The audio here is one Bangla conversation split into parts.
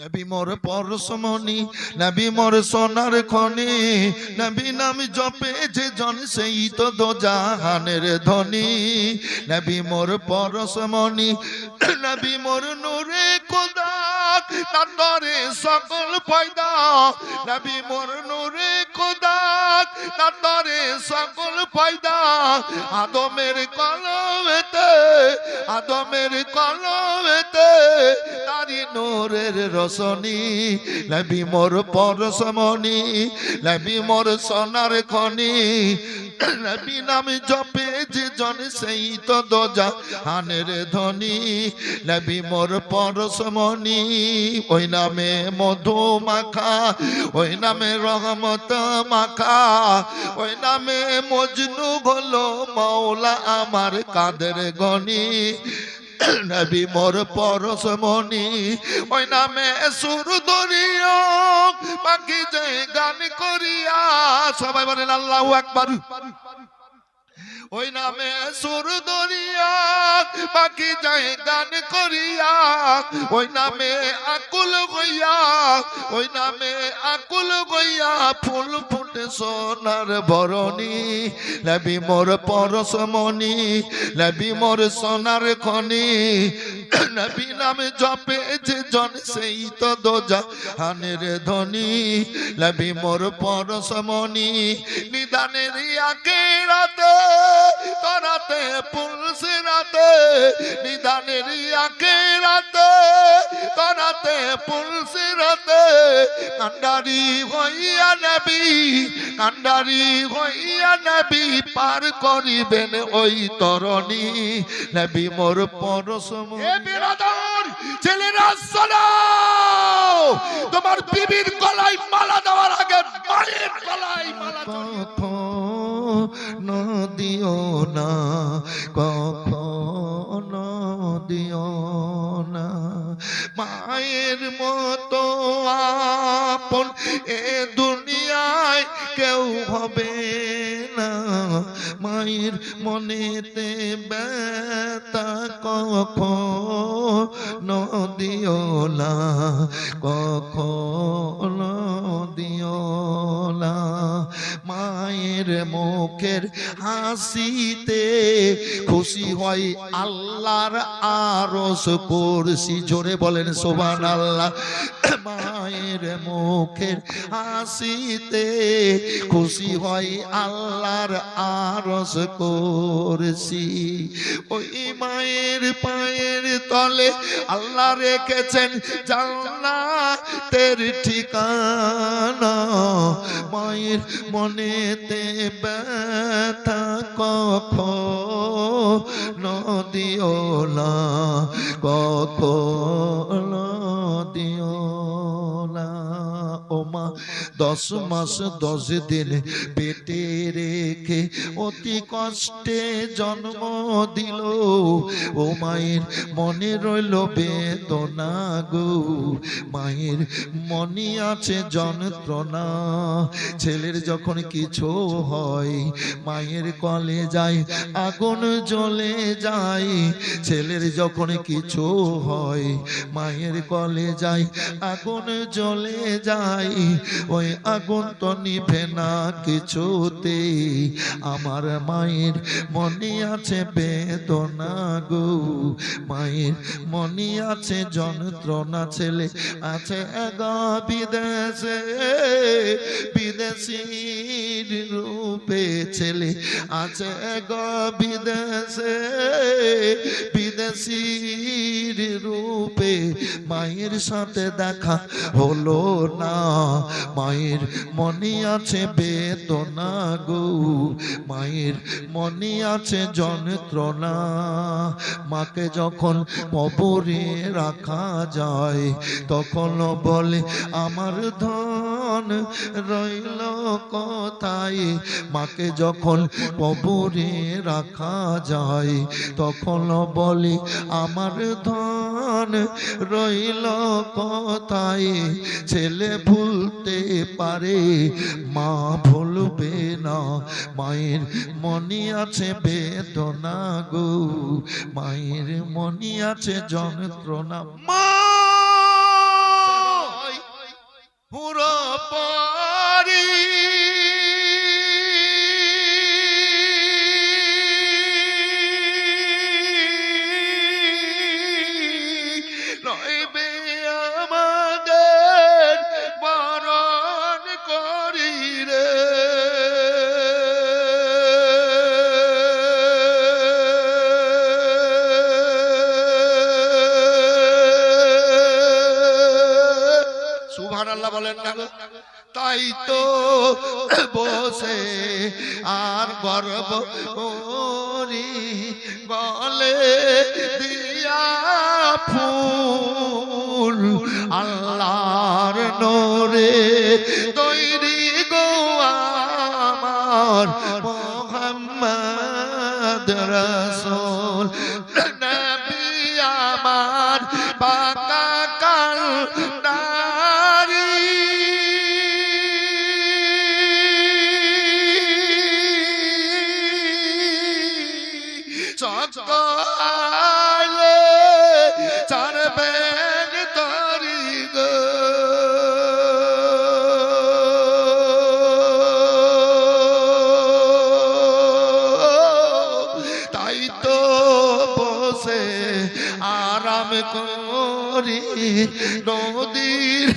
নবী মোর পরশমণি, নবী মোর সোনার খনি, নবী নাম জপে যে জন সেই তো দো জাহানের ধনী। নবী মোর পরশমণি, নবী মোর নূরে খোদা, তারে সকল পয়দা। নবী মোর নূরে খোদা, তারে সকল পয়দা। আদমের কলমেতে, আদমের কলমেতে, তারি নূরের রসনি নবী মোর পরশমণি, নবী মোর সোনার খনি। নবী নাম জপে যে জন সেই তো দোজা হানের ধনী। নবী মোর পরশমণি, ওই নামে মধু মাখা, ওই নামে রহমত মাখা, ওই নামে মজনু হলো মৌলা আমার কাদের গনি? নবী মোর পরশমণি। ওই নামে সুর দরিয় বাকি যে গান করিয়া। সবাই বলেন, আল্লাহ আকবার। ওই নামে সুর দরিয়া পাখি যায় গান করিয়া ওই নামে আকুল গইয়া ওই নামে আকুল গইয়া ফুল ফুটে সোনার বরণী নবী মোর পরশমণি নবী মোর সোনার খনি নবী নামে জপে যে জন সেই তো দোজা হানের ধনী নবী মোর পরশমণি নিদানের আকে রাতে, পুলসে রাতে, নিদানের আকে রাতে, তরাতে পুলসে রাতে, কান্ডারি হইয়া নবী, কান্ডারি হইয়া নবী, পার করিবেন ওই তরণী। নবী মোর পরশম ছেলেরা তোমার বিবির গলায় মালা দেওয়ার আগে মায়ের গলায় মালা দিও না, কখনো দিও না। মায়ের মতো আপন এ দুনিয়ায় কেউ হবে না। মায়ের মনেতে ব্যথা কখনো দিও না, কখনো মুখের হাসিতে খুশি হয় আল্লাহর আরস করছি জোরে বলেন সোবান আল্লাহ মায়ের মুখের হাসিতে খুশি হয় আল্লাহর আরস করছি। ওই মায়ের পায়ের তলে আল্লাহ রেখেছেন জান্নাতের ঠিকানা। মায়ের মনেতে ব্যথা কখনো দিও না, কখনো দশ মাস দশ দিন পেটে রেখে অতি কষ্টে জন্ম দিল। ও মায়ের মনে রইল বেদনা গো। মায়ের মনে আছে যন্ত্রণা। ছেলের যখন কিছু হয়, মায়ের কলে যায়, আগুন জ্বলে যায়। ছেলের যখন কিছু হয়, মায়ের কলে যায়, আগুন জ্বলে যায়। ওই আগুন তো নিভে না কিছুতে। আমার মায়ের মনে আছে বেদনা গো। মায়ের মনে আছে যন্ত্রণা ছেলে আছে এক বিদেশে। বিদেশির রূপে ছেলে আছে এক বিদেশে। বিদেশির রূপে মায়ের সাথে দেখা হলো না। মায়ের মনে আছে বেদনা গো। মায়ের মনে আছে যন্ত্রণা। মাকে যখন কবরে রাখা যায়, তখন বলে, আমার ধন রইল কোথায়? মাকে যখন কবরে রাখা যায় তখন বলে আমার ধন রইল কোথায়? ছেলে ভুলতে পারে মা ভুলবে না। মায়ের মনে আছে বেদনা গো মায়ের মনে আছে যন্ত্রণা। মা! সুবহান পর আর ওরি বলে দিয়া ফুল আল্লাহর নোরে তৈরি গো আমার মোহাম্মদ রসুল। আরাম করি নদীর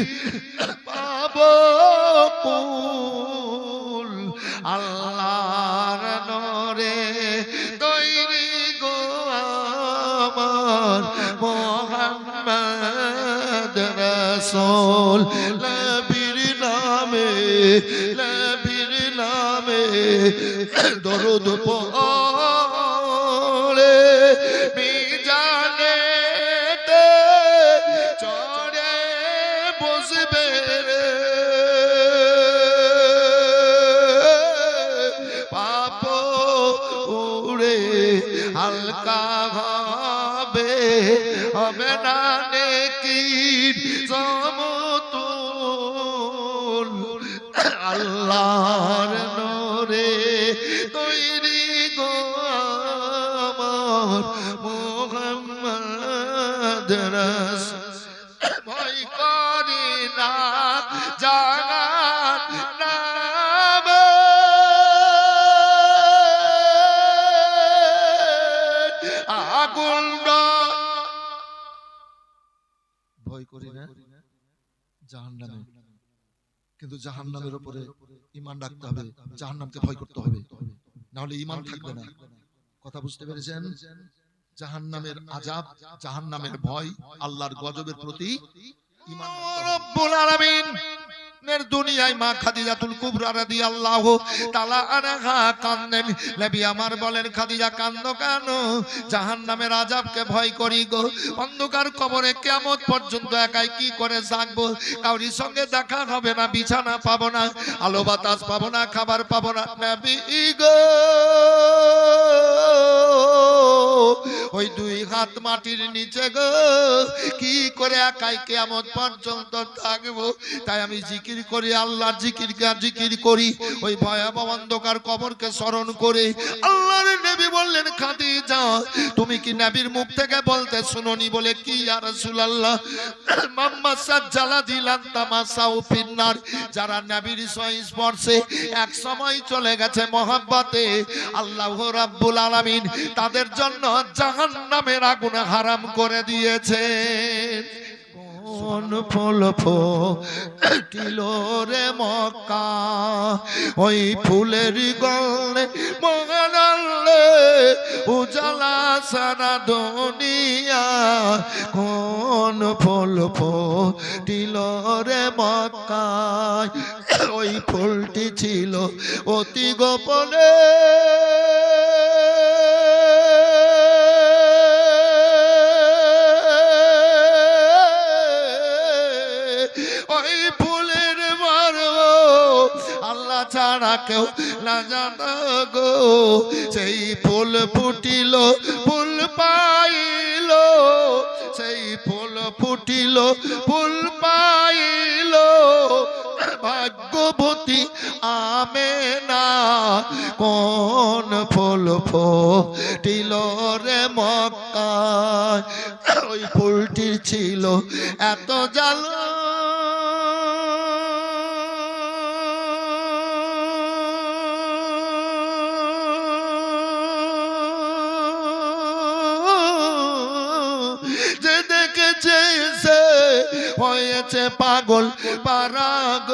পাব আল্লাহর নরে তৈরি গো আমার মোহাম্মদ রসুল। নবীর নামে নবীর নামে দরুদ পড়ে সমতুল আল্লাহর তৈরি গো আমার মোহাম্মদ রাসূল ভয় করি না জাগান আগুন ভয় করি না, জাহান্নামে। কিন্তু জাহান্নামের উপরে ইমান রাখতে হবে, জাহান্নামকে ভয় করতে হবে। নাহলে ইমান থাকবে না। কথা বুঝতে পেরেছেন? জাহান্নামের আজাব জাহান্নামের ভয় আল্লাহর গজবের প্রতি ইমান দুনিয়ায় মা আমার বলেন, খাদিজা, কান্দো ভয় করি গো। অন্ধকার কবরে পর্যন্ত একাই কি করে থাকব সঙ্গে দেখা হবে না, বিছানা পাবো না, আলো বাতাস পাবো না, খাবার পাবো না। গো ওই দুই হাত মাটির নিচে গো, কি করে একাই কেয়ামত পর্যন্ত থাকব? তাই আমি জিকির করি আল্লাহর জিকির জিকির করি। ওই ভয়াবহ অন্ধকার কবরকে স্মরণ করে আল্লাহর নবী বললেন, খাদিজা, তুমি কি নবীর মুখ থেকে বলতে শুনোনি বলে কি ইয়া রাসূলুল্লাহ? মাম্মা সাজ্জালা দিলান তামাসাউ ফিন্নার, যারা নবীর স্পর্শে এক সময় চলে গেছে মহাব্বতে, আল্লাহ রাব্বুল আলামিন তাদের জন্য জাহান্নামের আগুন হারাম করে দিয়েছে। কোন ফুল ফুটিল রে মক্কা? ওই ফুলের গলে মগানালে উজালা সারা দুনিয়া। কোন ফুল ফুটিল রে মক্কা? ওই ফুলটি ছিল অতি গোপনে। ওই ফুলের মারো আল্লাহ ছাড়া কেউ না জানা গো। সেই ফুল ফুটিল, ফুল পাইল। সেই ফুল ফুটিল, ফুল পাইল। ভাগ্যবতী আমেনা, কোন ফুল ফুটিল রে মক্কায়? ওই ফুলটির ছিল এত জাল দেখেছে সে হয়েছে পাগল পারাগ।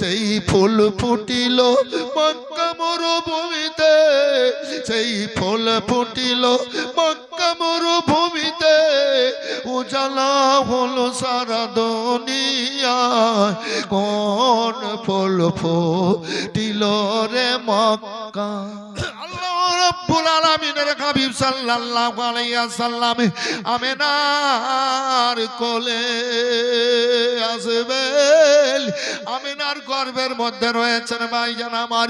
সেই ফুল ফুটিল মক্কা মরুভূমিতে, সেই ফুল ফুটিল মক্কা মরুভূমিতে। উজালা হলো সারা দুনিয়া, কোন ফুল ফুটিল রে মক্কা? রব্বুল আলামিনের হাবিব সাল্লাল্লাহু আলাইহি ওয়াসাল্লাম আমিনার কোলে আসবেন। আমিনার গর্ভের মধ্যে রয়েছেন ভাইজান আমার।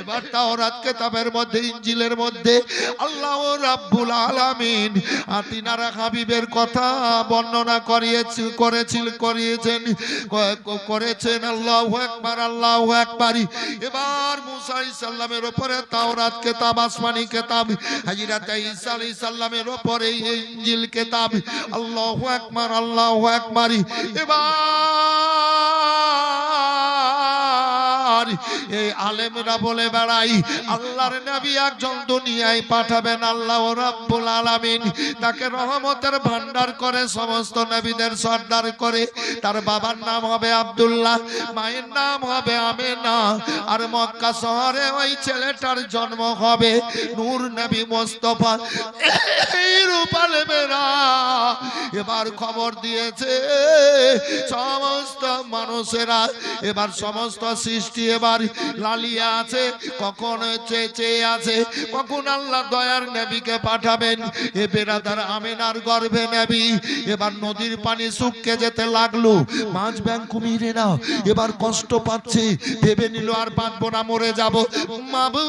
এবার তাওরাত কিতাবের মধ্যে ইনজিলের মধ্যে আল্লাহ রাব্বুল আলামিন আতিনারা হাবিবের কথা বর্ণনা করিয়েছে, করেছিল, করিয়েছেন, করেছেন। আল্লাহু আকবার আল্লাহু আকবার। এবার মুসা আলাইহিস সালামের উপরে তাওরাত কিতাব আসমানি কেতাব হাজিরাতে ঈসা আলাইহিস সালামের উপরে ইনজিল কেতাব। আল্লাহু আকবার আল্লাহু আকবার। এবার এই আলেমরা বলে বেড়াই, আল্লাহর নবী একজন দুনিয়ায় পাঠাবেন, আল্লাহ রাব্বুল আলামিন তাকে রহমতের ভান্ডার করে সমস্ত নবীদের সর্দার করে। তার বাবার নাম হবে আব্দুল্লাহ, মায়ের নাম হবে আমেনা। আর মক্কা শহরে ওই ছেলেটার জন্ম হবে নূর নবী মোস্তফা। এবার খবর দিয়েছে, সমস্ত মানুষেরা, এবার সমস্ত সৃষ্টি এবার লালিয়া আছে, কখন চেয়ে আছে, কখন আল্লাহ দয়ার নবীকে পাঠাবেন? এ বেরাদার আমেনার গর্ভে নবী, এবার নদীর পানি শুকিয়ে যেতে লাগল। মাছ ব্যাং কুমিরে না এবার কষ্ট পাচ্ছে, ভেবে নিল আর বাঁচবো না, মরে যাব। মাবু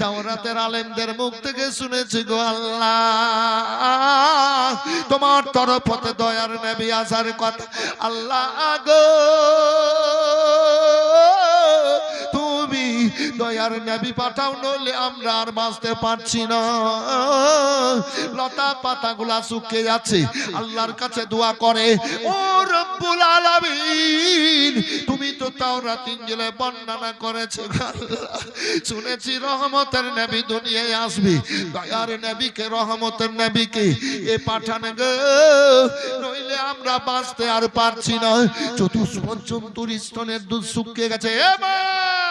তাওরাতের আলেমদের মুখ থেকে শুনেছি গো আল্লাহ। তোমার তরফতে দয়ার নবী আসার কথা। আল্লাহ গো। দয়ার নবী পাঠাও, নইলে আমরা আর বাঁচতে পারছি না। লতা পাতাগুলা শুকিয়ে যাচ্ছে। আল্লাহর কাছে দোয়া করে, ও রব্বুল আলামিন, তুমি তো তাওরাত, ইনজিলে বর্ণনা করেছ শুনেছি রহমতের নবী দুনিয়ায় আসবে। দয়ার নবীকে, রহমতের নবীকে এ পাঠান গো। নইলে আমরা বাঁচতে আর পারছি না। চতুষ্পঞ্চম স্তনের দুধ শুকিয়ে গেছে। এবার